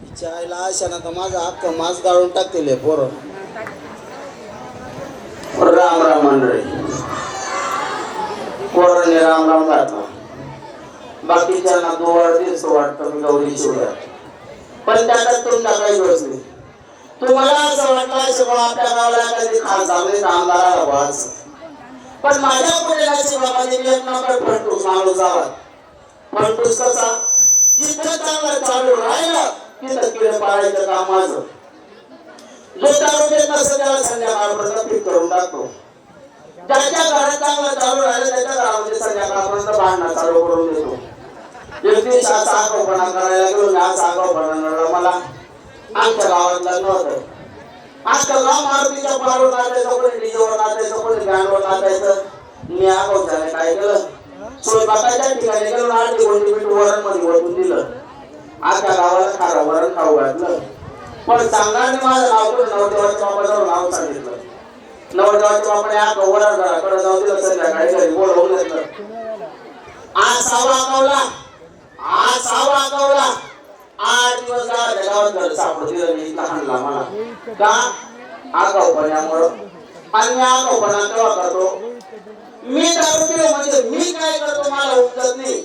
हिच्या आईला आशाना तर माझा हक्क मास गाळून टाकतील पोर. राम राम मंडळी. पोरांनी राम राम घातला बाकीच्यांना दोवार दिवस वाटतं गौरी शिवरात पण त्याच्यात तुमचा काही दोष तुम्हाला असं वाटलं असेल आपल्या गावाला कधी आमदार पण माझ्या पुढे नशिबामध्ये मी नंबर फंटूस माणूस आवाज फंटूस कसा? जिथं चांगलं चालू राहिलं तिथं पाळायचं काम माझं. जो दारू देत नसेल त्याला संध्याकाळपर्यंत पीक करून टाकतो. ज्याच्या घरात चांगलं चालू राहिलं त्याच्या घरामध्ये संध्याकाळपर्यंत भांडणं चालू करून देतो. एक दिवस असा करायला गेलो मी असा मला. आमच्या गावात नव्हतं आजकाल गाव मारुतीच्या पारवर नाचायचं कोणी डीजेवर नाचायचं कोणी बँडवर नाचायचं. मी आगाऊ झालं काय केलं? स्वयंपाकाच्या ठिकाणी गेलो आरती कोणती पीठ वरणमध्ये वळून दिलं. आजच्या गावाला खारा वरण खाऊ घातलं. पण चांगलाने माझं नाव पण नवदेवाच्या बापाचं नाव सांगितलं. नवदेवाच्या बापाने या वरण घराकडे जाऊ दिलं संध्याकाळी घरी बोलवून घेतलं आज सावा गावला आज सावा गावला आठ दिवस गावाच्या गावात घर सापडू मी हाणला मला. का? आगाऊपणामुळं आणि मी आगाऊपणा तेव्हा करतो मी दारू पिलो म्हणजे मी काय करतो मला उमजत नाही.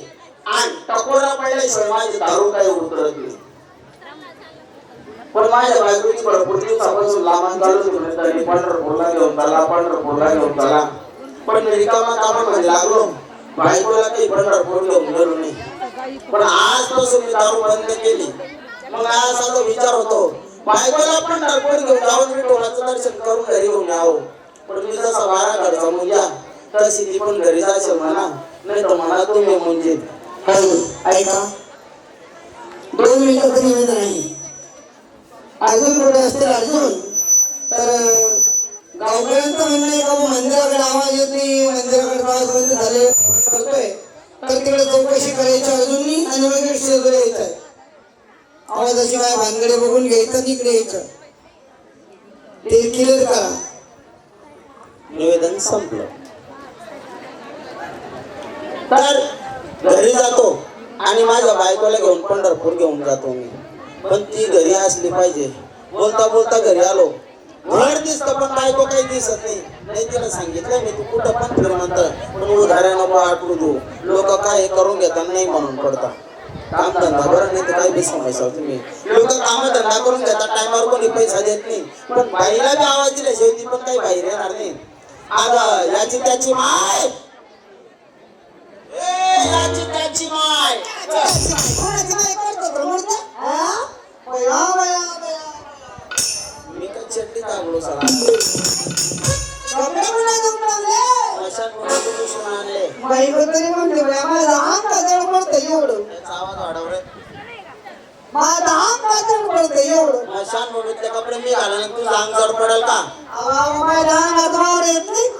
आणि टकोरा पडल्याशिवाय माझी दारू काय उतरत नाही. पण माझ्या बायकोची भरपूर दिवसापासून लांबण चालू होती तरी पंढरपूरला घेऊन चला पंढरपूरला घेऊन चला. पण रिकामा कामामध्ये लागलो. बायकोला काही पंढरपूर घेऊन गेलो नाही. पण आजपासून मी दारू बंद केली. मग आज असा विचार होतो बायकोला पंढरपूर घेऊन जाऊन मी डोळ्याचं दर्शन करून घरी घेऊन यावं पण मी जसा बारा काढचा मुलगा तशी ती पण घरी जायचं म्हणा नाही तर म्हणा तुम्ही म्हणजे ऐका. दोन मिनिटं कधी मिळत नाही. अजून कुठे असतील अजून? तर गावकऱ्यांचं म्हणणं आहे का मंदिराकडे आवाज येत नाही मंदिराकडे आवाज बंद झाले करतोय. तर तिकडे चौकशी करायची अजूनही आणि वगैरे शेजारी यायचं आहे आवाजाची काय भानगडे बघून घ्यायचं तिकडे इकडे यायचं. ते क्लिअर करा. निवेदन संपलं. तर घरी जातो आणि माझ्या बायकोला घेऊन पंढरपूर घेऊन जातो मी. पण ती घरी असली पाहिजे. बोलता बोलता घरी आलो. घर दिसतं पण बायको काही दिसत नाही. नाही तिला सांगितलं मी तू कुठं पण फिर म्हणतं पण उधाऱ्या नको आठवू देऊ लोक काय करून घेतात नाही म्हणून पडता काम धंदा बरं नाही तर काही बी समस्या तुम्ही. लोक काम धंदा करून घेतात टायमावर कोणी पैसा देत नाही. पण बाईला बी आवाज दिल्याशिवाय ती पण काही बाहेर येणार नाही. अगं याची त्याची माय. याची त्याची माय. कोणाची करतो चटणी टाकलो सर बायको तरी म्हणते बाया, माझा अंग काजळ पडतं एवढं आवाज माझा काजळ पडतं एवढं मशान म्हणून कपडे मी घालून तुझं अंग जड पडेल का? अहो, माझ्या अंगात वावर येत नाही. ए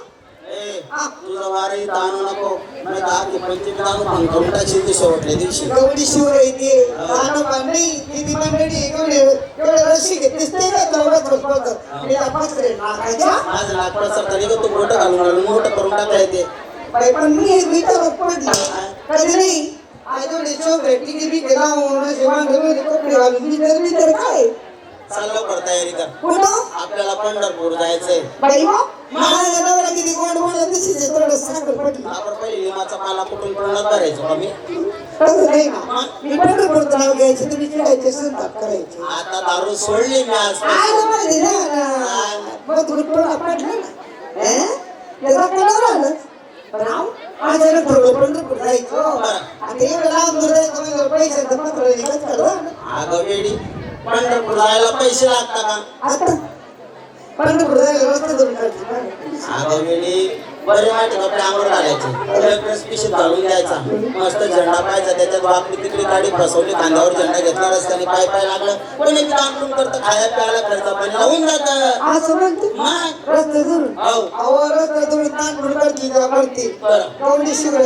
तुझं वारही ताणू नको. मी दहा ते पंचवीस ताणू पंकवून टाकशील तू शेवटल्या दिवशी. एवढी शिवर येते रानं पांढरी किती मंडळी एवढे एवढे. रशी घेतलीस नाही का तेवढं झोपवतं. आणि त्या पाचरे नाकाच्या. माझं नागपड सरकारी तू मोठं घालून घालून मोठं करून टाकता येते बाई, पण मी मी तर पडली कधी नाही. आज एवढे चोपडे टिकी बिकी लावून असे वांगे कपडे घालून मी तर मी तर काय? चांगलं कर तयारी कर. कुठं? आपल्याला पंढरपूर जायचंय. बाई हो नवरा किती गोड बोलत तशीच आहे, थोडं साखर पडली. आपण पहिले लिंबाचा पाला कुठून कुठूनच भरायचो आम्ही तसं नाही ना. मी पंढरपूरचं नाव घ्यायचे तुम्ही चिडायचे संताप करायचे. आता दारू सोडली मी आज. ना. मग तुम्ही टोळा पाडला ना. हं? त्याचा कलर आलं पण आहो, अचानक ठरवलं पंढरपूर जायचं. आता एवढं लांब दूर जायचं म्हणजे पैशाचं पत्र निघत झालं अगं वेडी. पंढरपूर जायला पैसे लागतात का आता पंढरपूर जायला रस्ता अगं बरे माहिती कपडे आंघोळ घालायचे ड्रेस पिशीत घालून द्यायचा. मस्त झेंडा पाहायचा. त्याच्यात वाकडी तिकडे गाडी फसवली. खांद्यावर झेंडा घेतला रस्त्याने पाय पाय लागलं. कोणी तांबून करतं खायला प्यायला खर्च पण लावून जातं. असं म्हणते? मग? अहो तांदूळ करते का करते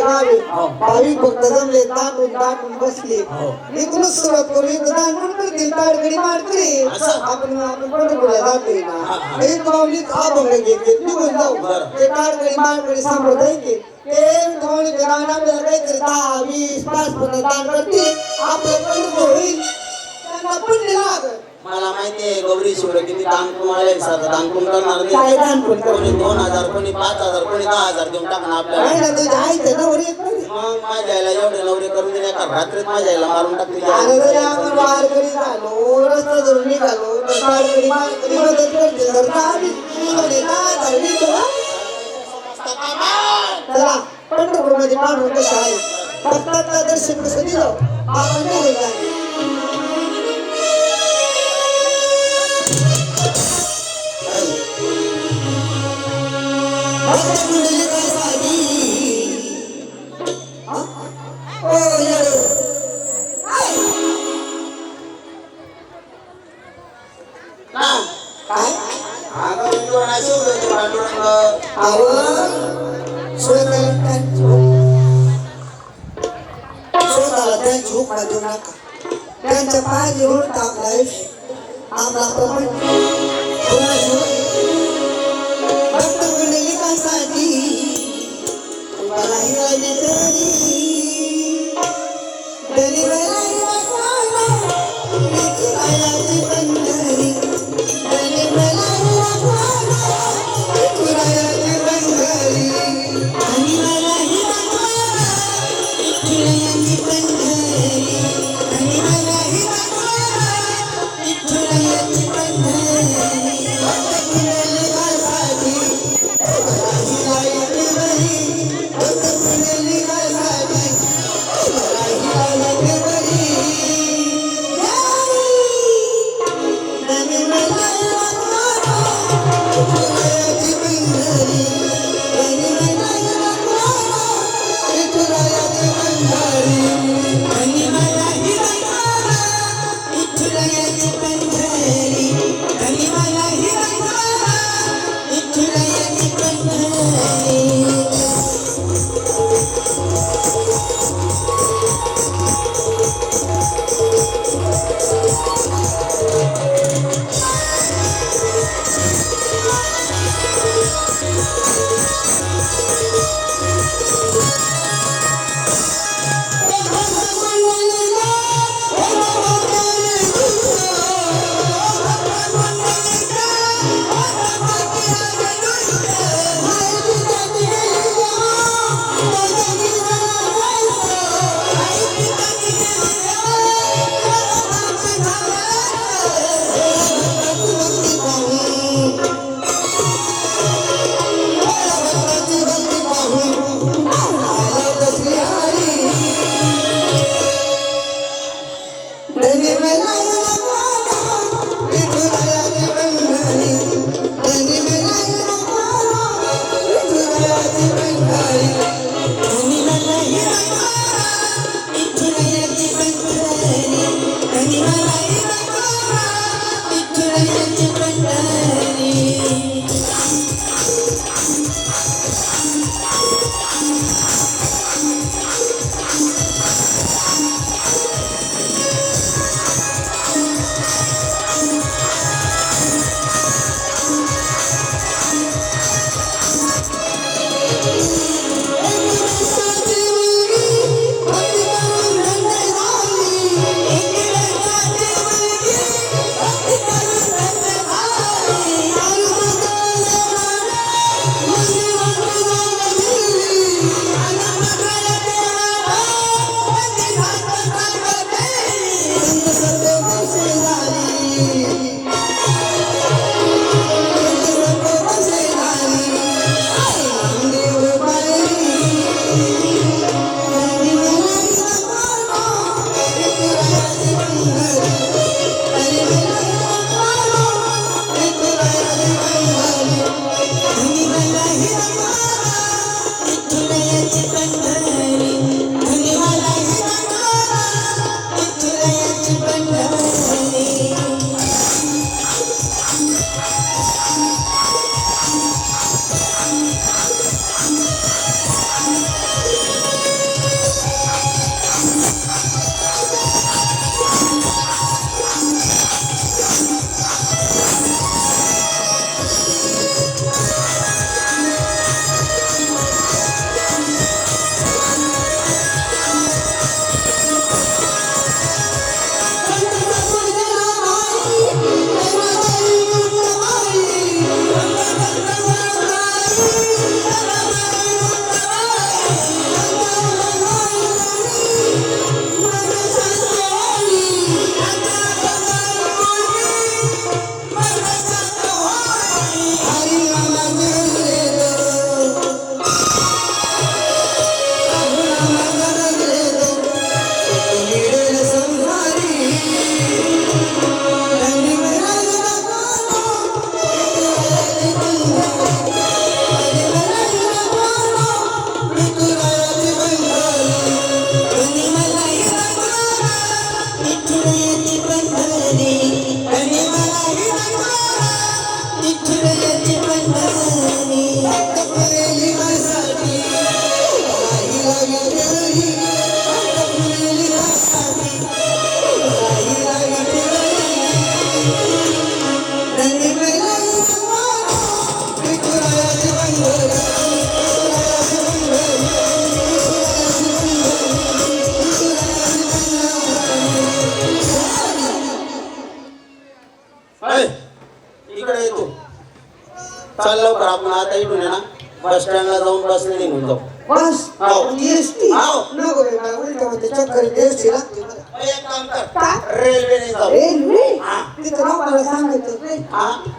गावे. भाविक भक्त जमले तांदूळ दाटून बसले. हो. इथूनच सुरुवात करू इथं दांडून करतील ताडगडी मारते असं? आपण आपण पंढरपूरला जातोय ना? हा. एक माऊली अभंग घेते निघून जाऊ. बरं. ते ताडगडी मारकडे सांभाळत आहे की ते माऊलीचे नाव आपल्याला काहीतरी दहा वीस पाच दान करते आपलं पंढरपूर होईल. त्यांना पुण्य लागत. मला माहितीये गौरी शिवरे किती दान एक साधं दान कोण करणार काय दान कोण करणार? कोणी दोन हजार कोणी पाच हजार कोणी दहा हजार देऊन टाकणार आपल्याला. नाही ना तुझ्या आईचं नवरी येत नाही. मग माझ्या आईला एवढे नवरे करून दिले का रात्रीत माझ्या आईला मारून जरी आपण वारकरी झालो रस्ता धरून निघालो तर ताडगडी मारकरी मदत करते तर आम्ही निघाले पंढरपूरमध्ये पांढरून कसं आहे भक्ताचं दर्शन कसं दिलं आपण निघून जाऊ. आपला प्रपंच कोणाशिवाय भक्त मंडलिकासाठी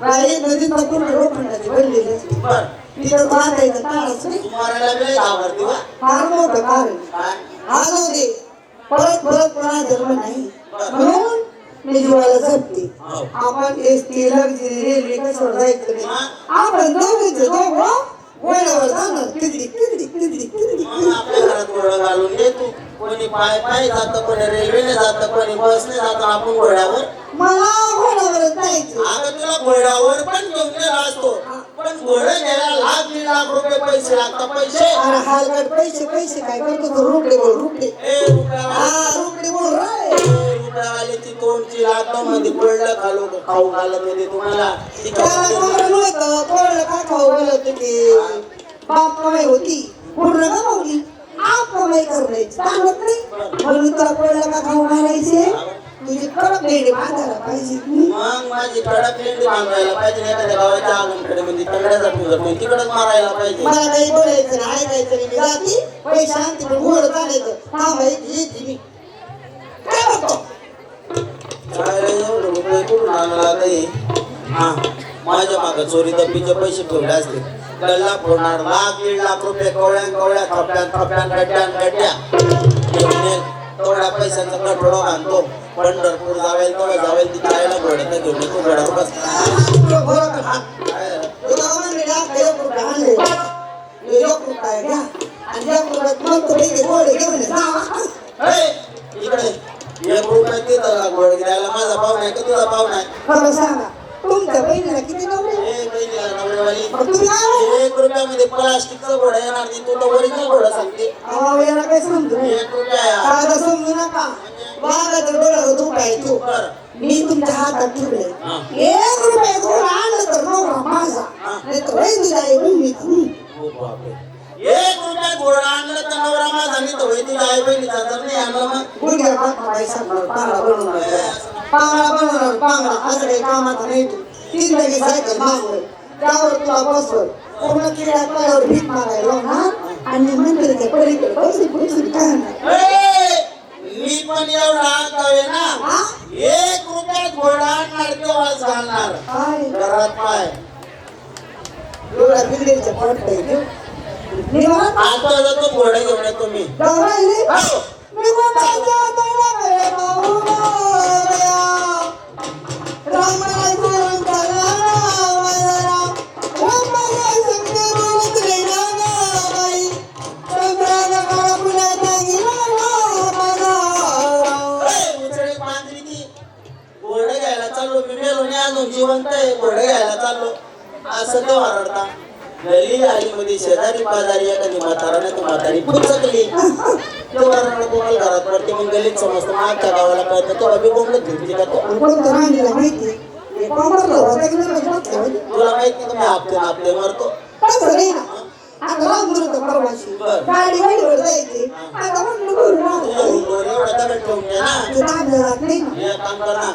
राहील नदीत पूर्ण लोखंडाची बनलेली असते बर. तिथं बांधायचं काळच नाही तू मारायला वेळ आवडते वा फार मोठं कारण. काय? जाऊ दे. परत परत पुन्हा जन्म नाही. म्हणून मी जीवाला जपते. हो. आपण एस टी लक्झरी रेल्वे कशावर जायचं नाही. आपण दोघीच दोघं घोड्यावर जाणार किती किती किती किती मग आपल्या घरात घोडं घालून दे तू. कोणी पाय पाय जातं कोणी रेल्वेने जातं कोणी बसने जातं आपण घोड्यावर मला घोड्यावर जायचं. अगं तुला घोड्यावर पण घेऊन गेला असतो पण घोडं घ्यायला लाख दीड लाख रुपये पैसे लागतात पैसे. अरे हालगड पैसे पैसे काय करतो तो? रुपडे बोल रुपडे. हा रुपडे बोल रे ए, रुपयावाले ती तोंडची लाकडं मध्ये? पडलं खालो खाऊ घालत होते तुम्हाला. खाऊ घालत होते. बाप कमाई होती. पूर्ण कमावली चालत नाही म्हणून तुला कोणाला का खाऊ घालायचे तुझी कडक लेडी बांधायला पाहिजे मग माझी कडक लेंडी बांधायला पाहिजे एखाद्या गावाच्या म्हणजे कोणी तिकडच मारायला पाहिजे. मला काही बोलायचं नाही ऐकायचं नाही मी जाती. पैसे आणते पण घोड चालायचं थांबायची येते मी काय एवढं कुठून आता हे? हा माझ्या मागं चोरी दप्पीचे पैसे ठेवले असते. गल्ला फोडणार लाख दीड लाख रुपये कवळ्या कवळ्या थप्प्यान थप्प्यान गट्ट्यान गट्ट्या थोड्या ये. तेवढ्या पैशाचा बांधतो. पंढरपूर जावेल तेव्हा जावेल तिथे आईला घोड्यात घेऊन येतो घोड्यावर बस. एक इकडे. एक रुपये तिथं घोड द्यायला माझा पाहुणा आहे का तुझा पाहुणा आहे? तुमच्या बहिणीला किती नवरे ए, बहिणीला नवरेवाली. मग तुम्ही म्हणले? एक रुपयामध्ये प्लास्टिकचा घोडा येणार नाही तू तर ओरिजिनल घोडा सांगते अहो, याला काय समजू नये. एक रुपया आहे. साधं समजू नका वाघाचं डोळं दुखाय तू बरं. मी तुमच्या हातात ठेवले हा. एक रुपये घोडा आणलं तर नवरा माझा नाही तर वै तुझ्या आई बहिणीचा. हं. हो बापरे. एक रुपया घोडा आणलं तर नवरा माझा नाही तर होय तुझ्या आई बहिणीचा जर नाही आणलं मग गुडघ्या टाकायला सांगणार, पांगडा बनवणार. पांगडा बनवणार, पांगडा. असं काही कामाचं नाही तू. तीन लगे सायकल मागवल. त्यावर तुला बसवल. पूर्ण किड्या पायावर भीक मागायला लावणार. आणि मंदिराच्या पलीकडे पैसे पैसे काय मी पण एवढा आगाऊ ना? एक रुपयात घोडा आणणार तेव्हाच घालणार काय? घरात पाय एवढ्या बिल्डिंगच्या पडतंय ते. निघाला? आता जातो घोडा घेऊन येतो मी राम समजतं मागच्या गावाला कळतं तेव्हा बी बोंबलत घेतली का तो कोणतं राणीला माहिती? हे होतं की नाही माहिती. तुला माहीत आपले आपले मरतो? तसं नाही ना आता राम म्हणतो परवाशी. बरं. गाडी गाडीवर जायची. आता म्हणलं करू तुझ्या राम. हुंडोर एवढा दगड ठेवून घे ना. ते दाबलं जात नाही? ना हे काम कर ना.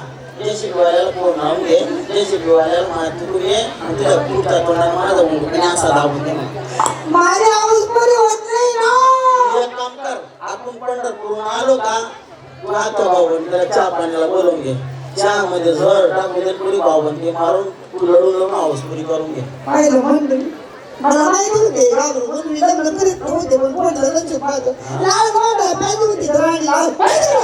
फोन लावून घे. माहिती करून ये आणि तुझ्या पुढच्या तोंडात माझा मुंडकने असा दाबून दे. माझी आवाज होत नाही ना. एक काम कर. आपण पंढरपूरून आलो का? आता त्याला चहा पाण्याला बोलवून घे. चहा मध्ये झड टाकून दे पुरी ते मारून तू लढून लढून हाऊस पुरी करून घे. पाहिलं म्हणलं मला माहीत होते घाबरून म्हणून मी लग्न करीत नव्हते पण पडलं लक्ष पाहतो लाल गोंडा पाहिजे होती तर राणी. लाल पाहिजे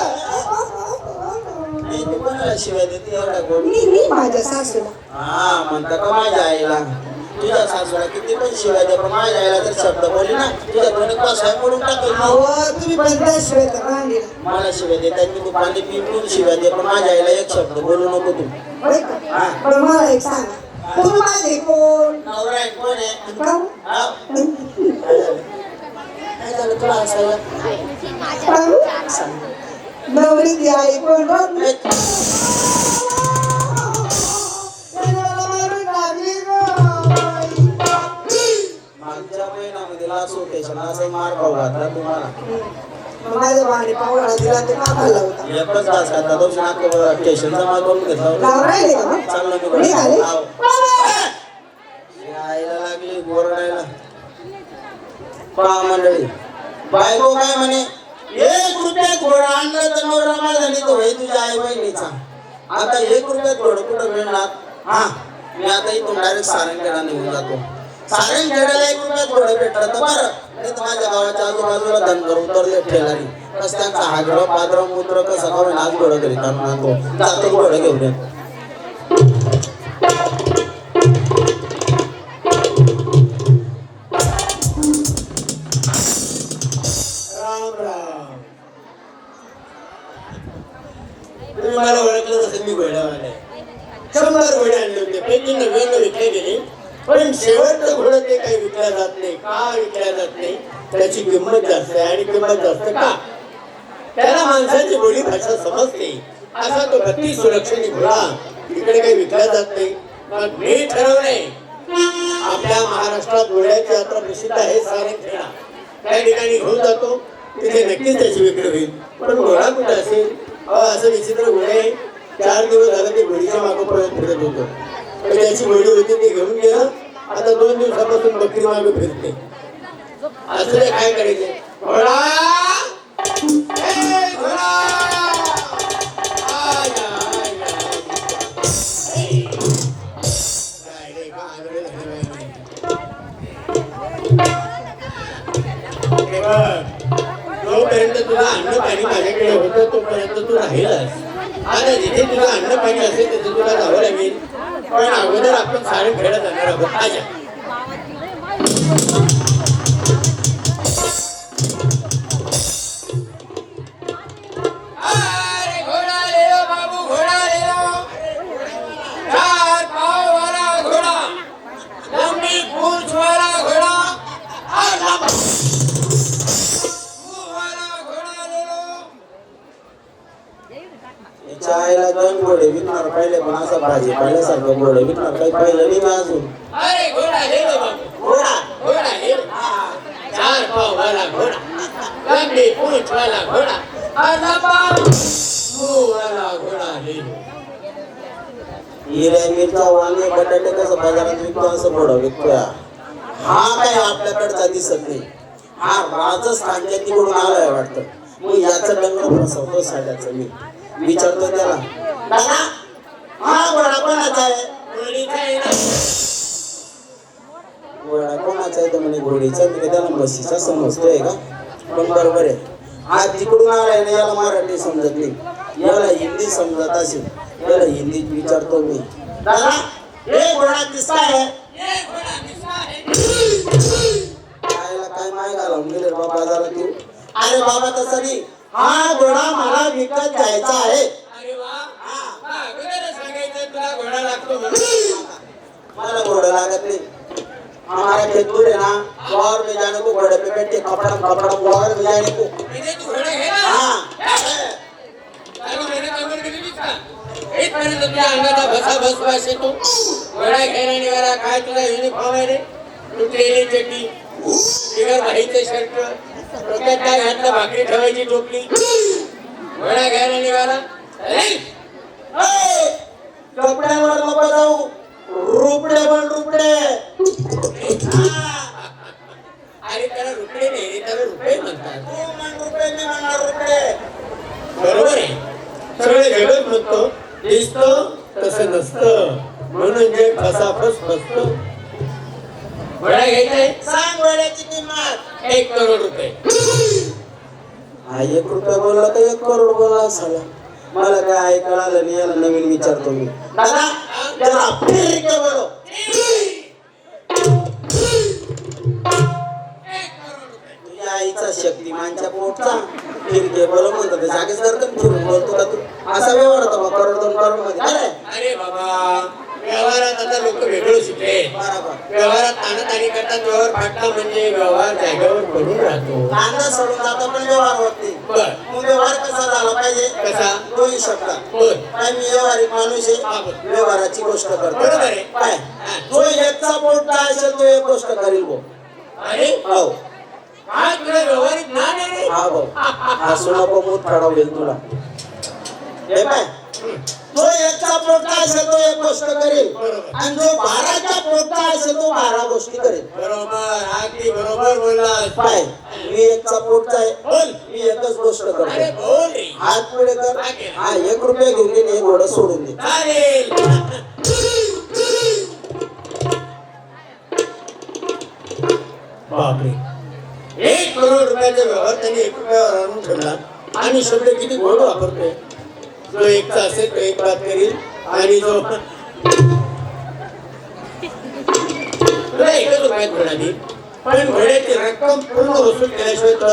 नाही तू कोणाला शिवाय देते मी मी माझ्या सासूला. हा म्हणता का माझ्या आईला? तुझ्या सासूला किती पण शिवाय दे पण माझ्या आईला जर शब्द बोलली ना तुझ्या दोन्ही पासाय मोडून टाकेल अहो तुम्ही पण त्याशिवाय तर राणीला मला शिवाय देतात मी तू पाणी पिऊन शिवाय दे पण माझ्या आईला एक शब्द बोलू नको तू होय का पण मला एक सांगा तुम्ही माझे कोण नवरा आहे कोण आहे का? हा? काय झालं तुला हसायला का? नवरी ती आई कोण बघ असं मार खाऊ घातला तुम्हाला. माझ्या भावाने पावडा दिला ते का खाल्ला होता एकच तास खाता तो नाक स्टेशनचा माल करून घेतला होता. नाव राहिले का मग? चांगलं मी निघाले? यायला लागली गोरडायला पहा मंडळी बायको काय म्हणे? एक रुपयात घोडा आणलं तर नवरा माझा नाही तो भाई तुझ्या आई बहिणीचा आता एक रुपयात घोडं कुठं मिळणार? हा मी आता इथून डायरेक्ट सारंगखेडा निघून जातो. सारंगखेड्याला एक रुपया घोडं भेटलं तर बरं. नाही तर माझ्या गावाच्या आजूबाजूला धनगर उतरले ठेलारी बस त्यांचा हागडं पादर मूत्र कसं करून आज घोडं घरी काढून आणतो जातो घोडं घेऊन येतो तुम्ही मला ओळखलं तसं मी घोड्यावाला आहे. शंभर घोडे आणले होते. पैकी नव्याण्णव विकले गेले. पण शेवटचं घोडं ते काही विकल्या जात नाही का विकल्या जात नाही त्याची किंमत जास्त आहे आणि किंमत जास्त का? त्याला माणसाची बोली भाषा समजते. असा तो गती सुरक्षेने घोडा इकडे काही विकला जात नाही. मग मी ठरवलंय. आपल्या महाराष्ट्रात घोड्याची यात्रा प्रसिद्ध आहे सारे खेळा. त्या ठिकाणी घेऊन जातो. तिथे नक्कीच त्याची विक्री होईल. पण घोडा कुठे असेल? असं विचित्र घोडे चार दिवस झालं ते घोडीच्या मागोपर्यंत फिरत होतं. त्याची घोडी होती ते घेऊन गेलं आता दोन दिवसापासून बकरी मागे फिरते असं काय करायचे घोडा जोपर्यंत तुझं अन्न पाणी माझ्याकडे होतं तोपर्यंत तू राहिलास आता जिथे तुझं अन्न पाणी असेल तिथे तुला जावं लागेल पण अगोदर आपण सारे खेळत जाणार आहोत. याच्या आईला दोन घोडे विकणार पहिले पण असं भाजी पहिल्यासारखं घोडे विकणार. काही पहिलं नाही का अजून? अरे घोडा बाबू. घोडा घोडा ले लो चार पाव वाला घोडा लंबी पूंछ वाला घोडा और लंबा मुंह वाला घोडा ले लो हिरे मिरचा वांगे बटाटे कसं बाजारात विकतो असं घोडा विकतोय हा काय आपल्याकडचा दिसत नाही. हा राजस्थानच्या तिकडून आलाय वाटतं. मग याचं डंगर फसवतो साड्याचं मी. विचारतो त्याला दादा हा घोडा कोणाचा आहे? कोणाचा तर म्हणे घोडीचा मी त्याला म्हशीचा समजतोय का? पण बरोबर आहे. हा तिकडून आलाय ना याला मराठी समजत नाही. याला हिंदी समजत असेल. याला हिंदीत विचारतो मी. दादा हे घोडा आहे. काय माय घालून गेले बाबा बाजारात येऊ अरे बाबा तसं नाही. हा घोडा मला विकत घ्यायचा आहे. अरे वा. हा अगोदर सांगायचं तुला घोडा लागतो म्हणून. मला घोडा लागत नाही. हमारा खेत दूर है ना में जाने को घोड़े पे बैठ के कपड़ा कपड़ा और में जाने को हाँ? इथपर्यंत तुझ्या अंगाचा भसा भस वास येतो. घोडा घ्यायला निघाला काय तुझा युनिफॉर्म आहे रे? तुटलेली चड्डी बिगर बाईचं शर्ट डोक्यात काय घातलं भाकरी ठेवायची टोपली. घोडा घ्यायला निघाला. कपड्यावर नको जाऊ. रुपडे पण रुपडे. अरे त्याला रुपये नाही त्याला रुपये म्हणतात. म्हण रुपये मी म्हणणार रुपडे. बरोबर आहे. सगळे जगत म्हणतो दिसतो तसं नसतं. म्हणून जे फसाफस फसतो घोडा घ्यायचाय सांग घोड्याची किंमत एक करोड रुपये. हा एक रुपया बोलला तर एक करोड बोलला साला मला काय ऐकायला आलं नाही याला नवीन विचारतो मी. दादा त्याला फिर के बोलो तुझ्या आईचा शक्तिमानच्या पोटचा फिर के बोलो म्हणतो ते जागेच धरतो फिरून बोलतो का तू? असा व्यवहार होता मग करोड दोन करोडमध्ये अरे बाबा. व्यवहारात आता लोक वेगळं बरोबर व्यवहारात ताणाताणी करतात व्यवहार फाटला म्हणजे व्यवहार जागेवर पडून राहतो. कांदा सोडून जातो पण व्यवहार होत नाही. मग व्यवहार कसा झाला पाहिजे? कसा? दोन्ही शब्दात काय मी व्यवहारिक माणूस आहे. व्यवहाराची गोष्ट करतो. बरोबर आहे. काय? जो एकचा पोट असेल तो एक गोष्ट करील भाऊ. अरे हो. काय तुला व्यवहारिक ज्ञान आहे? हा भाऊ. हा सोना फाडा होईल तुला. हे पाय. जो एकचा पोटा असेल तो एक गोष्ट करेल. आणि जो बाराच्या पोटा असेल तो बारा गोष्टी करेल. बरोबर. अगदी बरोबर बोललास. पाय मी एकचा पोटचा आहे. बोल. मी एकच गोष्ट अरे करतो बोल. रे. हात पुढे कर. हा एक रुपया घेऊन आणि एक घोडं सोडून दे. चालेल. बापरे. एक करोड रुपयाचा व्यवहार त्यांनी एक रुपयावर आणून ठेवला आणि शब्द किती गोड वापरतोय. जो एकचा असेल तो एक बात करील. आणि जो तुला एकच उपाय म्हणाली पण घोड्याची रक्कम पूर्ण वसूल केल्याशिवाय